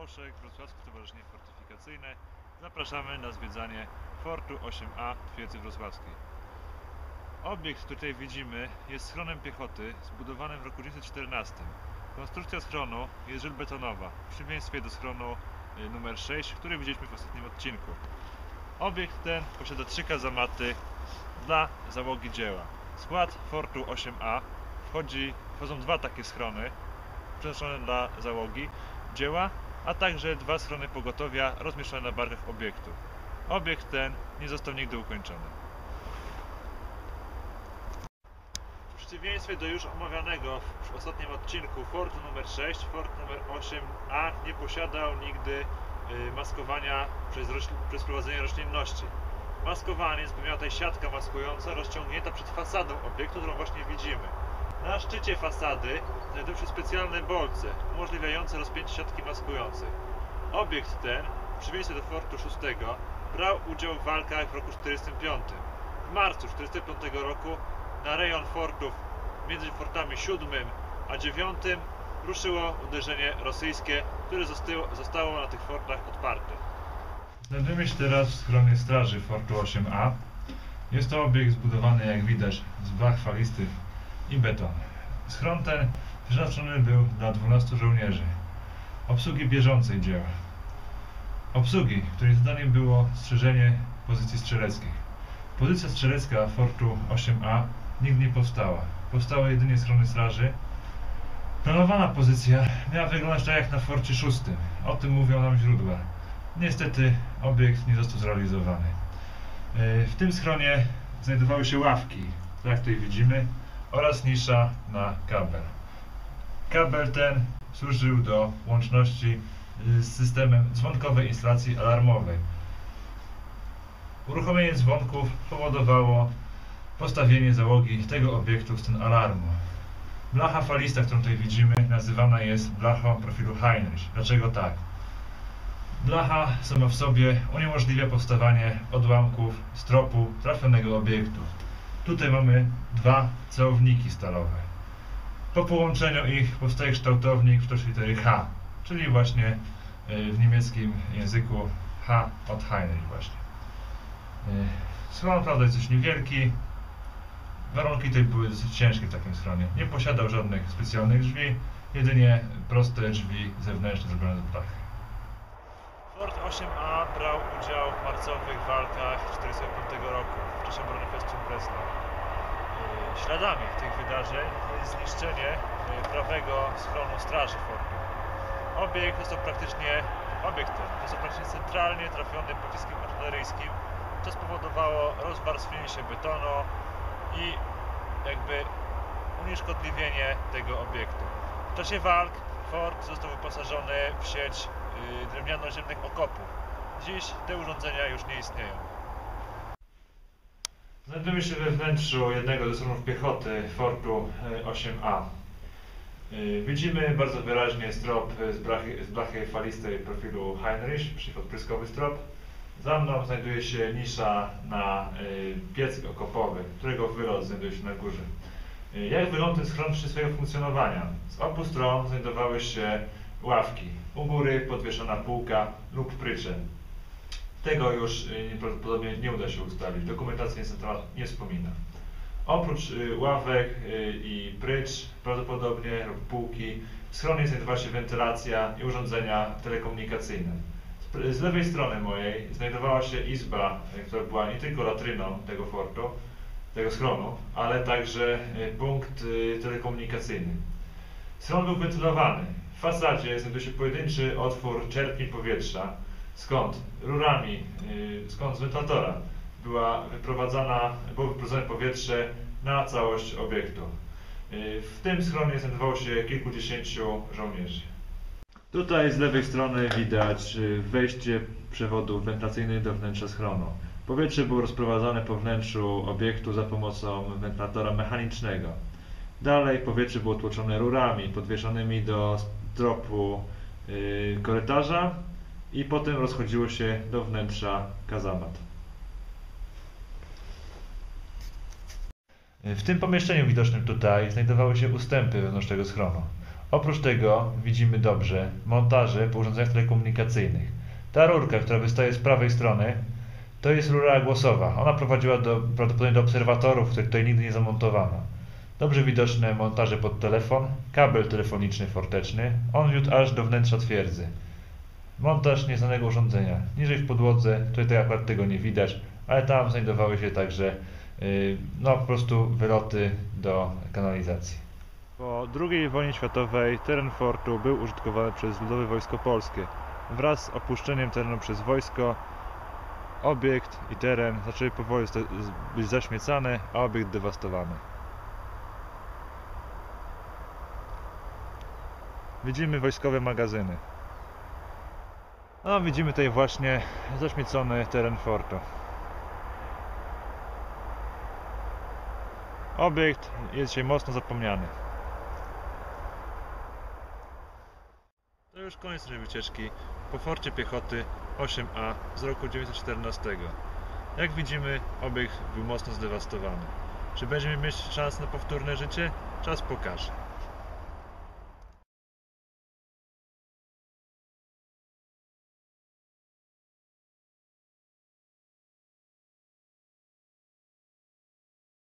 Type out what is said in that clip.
Boszek, Wrocławskie Stowarzyszenie Fortyfikacyjne. Zapraszamy na zwiedzanie Fortu 8A Twierdzy Wrocławskiej. Obiekt, który tutaj widzimy, jest schronem piechoty zbudowanym w roku 1914. Konstrukcja schronu jest żelbetonowa, w przeciwieństwie do schronu y, numer 6, który widzieliśmy w ostatnim odcinku. Obiekt ten posiada trzy kazamaty dla załogi dzieła. W skład Fortu 8A wchodzi, wchodzą dwa takie schrony przeznaczone dla załogi dzieła, a także dwa schrony pogotowia rozmieszczone na barkach obiektu. Obiekt ten nie został nigdy ukończony. W przeciwieństwie do już omawianego w ostatnim odcinku Fortu numer 6, Fort numer 8A nie posiadał nigdy y, maskowania przez, przez prowadzenie roślinności. Maskowanie spełniała tutaj siatka maskująca rozciągnięta przed fasadą obiektu, którą właśnie widzimy. Na szczycie fasady znajdują się specjalne bolce umożliwiające rozpięcie siatki maskującej. Obiekt ten, w przeciwieństwie do Fortu 6, brał udział w walkach w roku 1945. W marcu 1945 roku na rejon fortów między fortami 7 a 9 ruszyło uderzenie rosyjskie, które zostało, na tych fortach odparte. Znajdujemy się teraz w schronie straży Fortu 8A. Jest to obiekt zbudowany, jak widać, z blach falistych i beton. Schron ten przeznaczony był dla 12 żołnierzy. Obsługi bieżącej dzieła. Obsługi, której zadaniem było strzeżenie pozycji strzeleckich. Pozycja strzelecka Fortu 8A nigdy nie powstała. Powstały jedynie schrony straży. Planowana pozycja miała wyglądać tak jak na Forcie 6. O tym mówią nam źródła. Niestety obiekt nie został zrealizowany. Yy, W tym schronie znajdowały się ławki, tak jak tutaj widzimy, oraz nisza na kabel. Kabel ten służył do łączności y, z systemem dzwonkowej instalacji alarmowej. Uruchomienie dzwonków powodowało postawienie załogi tego obiektu w stan alarmu. Blacha falista, którą tutaj widzimy, nazywana jest blachą profilu Heinrich. Dlaczego tak? Blacha sama w sobie uniemożliwia powstawanie odłamków stropu trafionego obiektu. Tutaj mamy dwa celowniki stalowe. Po połączeniu ich powstaje kształtownik w tocznej litery H, czyli właśnie y, w niemieckim języku H od Heinrich właśnie. Y, Schron prawda jest dość niewielki. Warunki tutaj były dosyć ciężkie w takim schronie. Nie posiadał żadnych specjalnych drzwi, jedynie proste drzwi zewnętrzne zrobione z blachy. Fort 8A brał udział w marcowych walkach 1945 roku w czasie obrony Festum Breslau. Yy, Śladami tych wydarzeń jest zniszczenie yy, prawego schronu straży fortu. Obiekt został praktycznie, obiekt ten został praktycznie centralnie trafiony pociskiem artyleryjskim, co spowodowało rozwarstwienie się betonu i jakby unieszkodliwienie tego obiektu. W czasie walk fort został wyposażony w sieć yy, drewniano-ziemnych okopów. Dziś te urządzenia już nie istnieją. Znajdujemy się we wnętrzu jednego ze stronów piechoty Fortu y, 8A. Y, Widzimy bardzo wyraźnie strop z blachy, z blachy falistej profilu Heinrich, czyli odpryskowy strop. Za mną znajduje się nisza na y, piec okopowy, którego wylot znajduje się na górze. Y, Jak wygląda ten schron przy swojego funkcjonowania? Z obu stron znajdowały się ławki. U góry podwieszona półka lub prycze. Tego już y, prawdopodobnie nie uda się ustalić. Dokumentacja nic na temat nie wspomina. Oprócz y, ławek i prycz, prawdopodobnie lub półki, w schronie znajdowała się wentylacja i urządzenia telekomunikacyjne. Z lewej strony mojej znajdowała się izba, która była nie tylko latryną tego fortu, tego schronu, ale także y, punkt y, telekomunikacyjny. Schron był wentylowany. W fasadzie znajduje się pojedynczy otwór czerpni powietrza, skąd rurami, y, skąd z wentylatora była wyprowadzana, było wyprowadzone powietrze na całość obiektu. W tym schronie znajdowało się kilkudziesięciu żołnierzy. Tutaj z lewej strony widać wejście przewodu wentylacyjnego do wnętrza schronu. Powietrze było rozprowadzane po wnętrzu obiektu za pomocą wentylatora mechanicznego. Dalej powietrze było tłoczone rurami podwieszonymi do stropu y, korytarza i potem rozchodziło się do wnętrza kazamat. W tym pomieszczeniu widocznym tutaj znajdowały się ustępy wewnątrz tego schronu. Oprócz tego widzimy dobrze montaże po urządzeniach telekomunikacyjnych. Ta rurka, która wystaje z prawej strony, to jest rura głosowa. Ona prowadziła do, prawdopodobnie do obserwatorów, których tutaj nigdy nie zamontowano. Dobrze widoczne montaże pod telefon, kabel telefoniczny forteczny, on wiódł aż do wnętrza twierdzy. Montaż nieznanego urządzenia. Niżej w podłodze, tutaj tak akurat tego nie widać, ale tam znajdowały się także yy, no, po prostu wyloty do kanalizacji. Po II wojnie światowej teren fortu był użytkowany przez Ludowe Wojsko Polskie. Wraz z opuszczeniem terenu przez wojsko obiekt i teren zaczęły powoli być zaśmiecane, a obiekt dewastowany. Widzimy wojskowe magazyny. No, widzimy tutaj właśnie zaśmiecony teren fortu. Obiekt jest dzisiaj mocno zapomniany. To już koniec naszej wycieczki po forcie piechoty 8A z roku 1914. Jak widzimy, obiekt był mocno zdewastowany. Czy będziemy mieć szansę na powtórne życie? Czas pokaże.